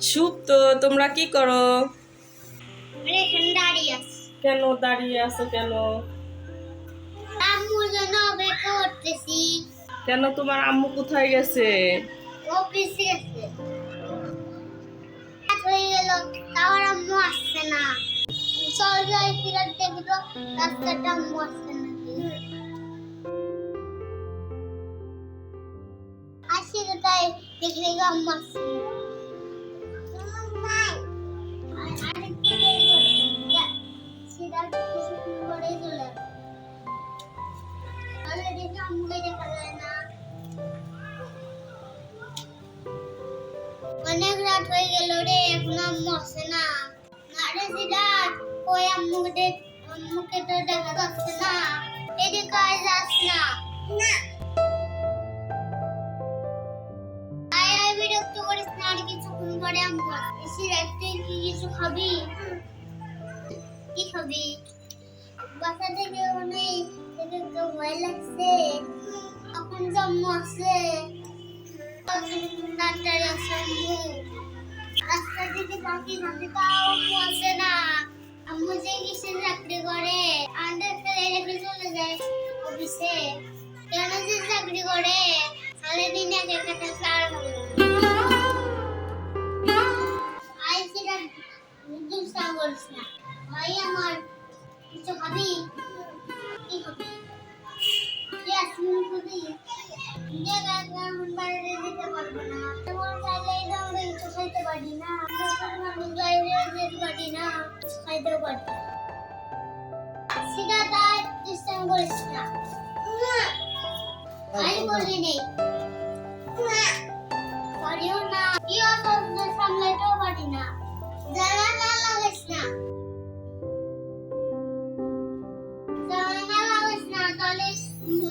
সুপ্ত তোমরা কি করো? কেন দাঁড়িয়ে আছো কেন? আম্মুর জন্য অপেক্ষা করতেছি। কেন তোমার আম্মু কোথায় গেছে? অফিসে গেছে। হয়ে গেল তাও আর আম্মু আসছে না। রাস্তাটা আম্মু আসছে নাকি? আসি তো তাই দেখে দেখে আম্মু আসছে। না। অনেক রাত হয়ে গেল রে এখন আম্মু আসে না। না রে সিদ্ধার্থ কই আম্মুকে আম্মুকে তো দেখা যাচ্ছে না। এদিকে কাজ যাস না। না। আয় আয় বিরক্ত করিস না আর কিছুক্ষণ পরে আম্মু আসবে। সিদ্ধার্থ তুই কি কিছু খাবি? কি খাবি? বাসা থেকে তো ভয় লাগছে। এখন জন্ম আছে। না। আম্মু যে কিসের চাকরি করে? আন্ডার ফেলে অফিসে। কেন যে চাকরি করে? সালে দিন আই সেটা দুষ্টা বলিস না। আমার, কিছু খাবি কি খাবি আমি বলি নেই পারিও না কি অসুস্থ সামলাইতেও পারি না।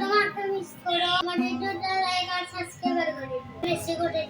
তোমার মিস করো। আমাদের সাবস্ক্রাইবার করে বেশি করে